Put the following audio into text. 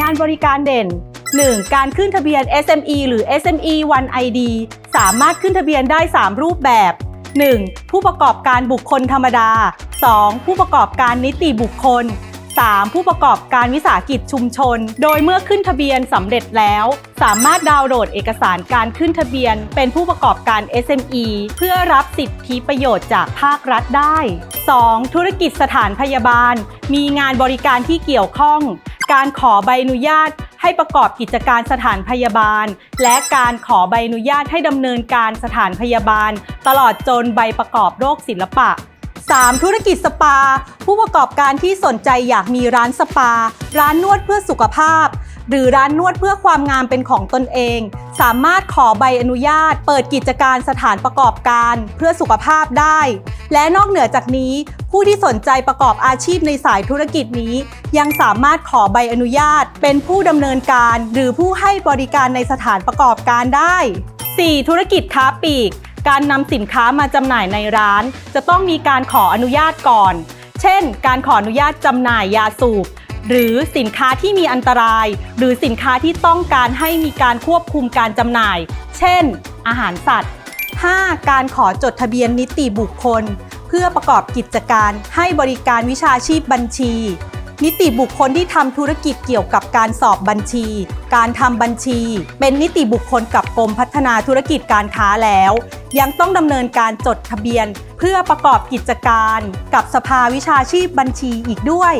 งานบริการเด่น 1. การขึ้นทะเบียน SME หรือ SME One ID สามารถขึ้นทะเบียนได้ 3 รูปแบบ 1. ผู้ประกอบการบุคคลธรรมดา 2. ผู้ประกอบการนิติบุคคล 3. ผู้ประกอบการวิสาหกิจชุมชน โดยเมื่อขึ้นทะเบียนสำเร็จแล้ว สามารถดาวน์โหลดเอกสารการขึ้นทะเบียน เป็นผู้ประกอบการ SME เพื่อรับสิทธิประโยชน์จากภาครัฐได้ 2. ธุรกิจสถานพยาบาล มีงานบริการที่เกี่ยวข้อง การขอใบอนุญาตให้ประกอบกิจการสถานพยาบาล และการขอใบอนุญาตให้ดำเนินการสถานพยาบาล ตลอดจนใบประกอบโรคศิลปะ 3. ธุรกิจสปา ผู้ประกอบการที่สนใจอยากมีร้านสปา ร้านนวดเพื่อสุขภาพ หรือร้านนวดเพื่อความงามเป็นของตนเอง สามารถขอใบอนุญาต เปิดกิจการสถานประกอบการเพื่อสุขภาพได้ และนอกเหนือจากนี้ผู้ที่สนใจประกอบอาชีพในสายธุรกิจนี้ ยังสามารถขอใบอนุญาต เป็นผู้ดำเนินการ หรือผู้ให้บริการในสถานประกอบการได้ 4. ธุรกิจค้าปลีก การนำสินค้ามาจำหน่ายในร้าน จะต้องมีการขออนุญาตก่อน เช่น การขออนุญาตจำหน่ายยาสูบ หรือสินค้าที่มีอันตราย หรือสินค้าที่ต้องการให้มีการควบคุมการจำหน่าย เช่น อาหารสัตว์ 5. การขอจดทะเบียนนิติบุคคล เพื่อประกอบกิจการให้บริการวิชาชีพบัญชี นิติบุคคลที่ทำธุรกิจเกี่ยวกับการสอบบัญชี การทำบัญชี เป็นนิติบุคคลกับกรมพัฒนาธุรกิจการค้าแล้ว ยังต้องดำเนินการจดทะเบียน เพื่อประกอบกิจการ กับสภาวิชาชีพบัญชีอีกด้วย